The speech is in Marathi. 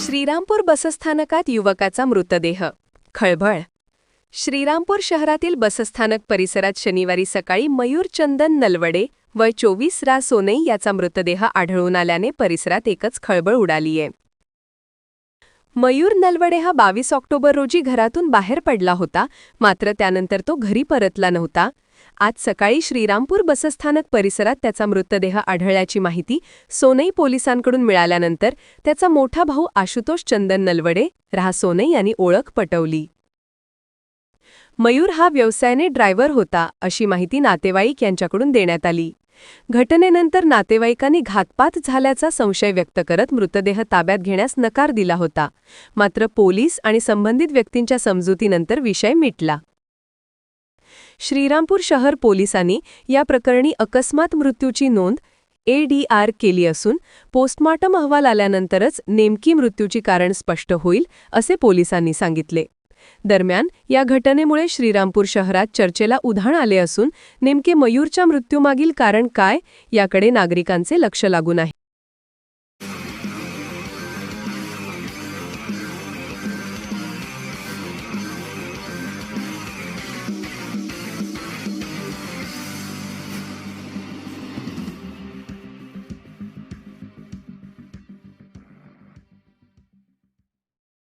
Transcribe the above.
श्रीरामपूर बसस्थानकात युवकाचा मृतदेह. खळबळ. श्रीरामपूर शहरातील बसस्थानक परिसरात शनिवारी सकाळी मयूर चंदन नलवडे वय चोवीस रा सोनई याचा मृतदेह आढळून आल्याने परिसरात एकच खळबळ उडालीये. मयूर नलवडे हा बावीस ऑक्टोबर रोजी घरातून बाहेर पडला होता मात्र त्यानंतर तो घरी परतला नव्हता. आज सकाळी श्रीरामपूर बसस्थानक परिसरात त्याचा मृतदेह आढळल्याची माहिती सोनई पोलिसांकडून मिळाल्यानंतर त्याचा मोठा भाऊ आशुतोष चंदन नलवडे राहा सोनई यांनी ओळख पटवली. मयूर हा व्यवसायाने ड्रायव्हर होता अशी माहिती नातेवाईक यांच्याकडून देण्यात आली. घटनेनंतर नातेवाईकांनी घातपात झाल्याचा संशय व्यक्त करत मृतदेह ताब्यात घेण्यास नकार दिला होता. मात्र पोलीस आणि संबंधित व्यक्तींच्या समजुतीनंतर विषय मिटला. श्रीरामपूर शहर पोलिसांनी या प्रकरणी अकस्मात मृत्यूची नोंद एडीआर केली असून पोस्टमॉर्टम अहवाल आल्यानंतरच नेमकी मृत्यूची कारण स्पष्ट होईल असे पोलिसांनी सांगितले. दरम्यान या घटनेमुळे श्रीरामपूर शहरात चर्चेला उधाण आले असून नेमके मयूरच्या मृत्यूमागील कारण काय याकडे नागरिकांचे लक्ष लागून आहे.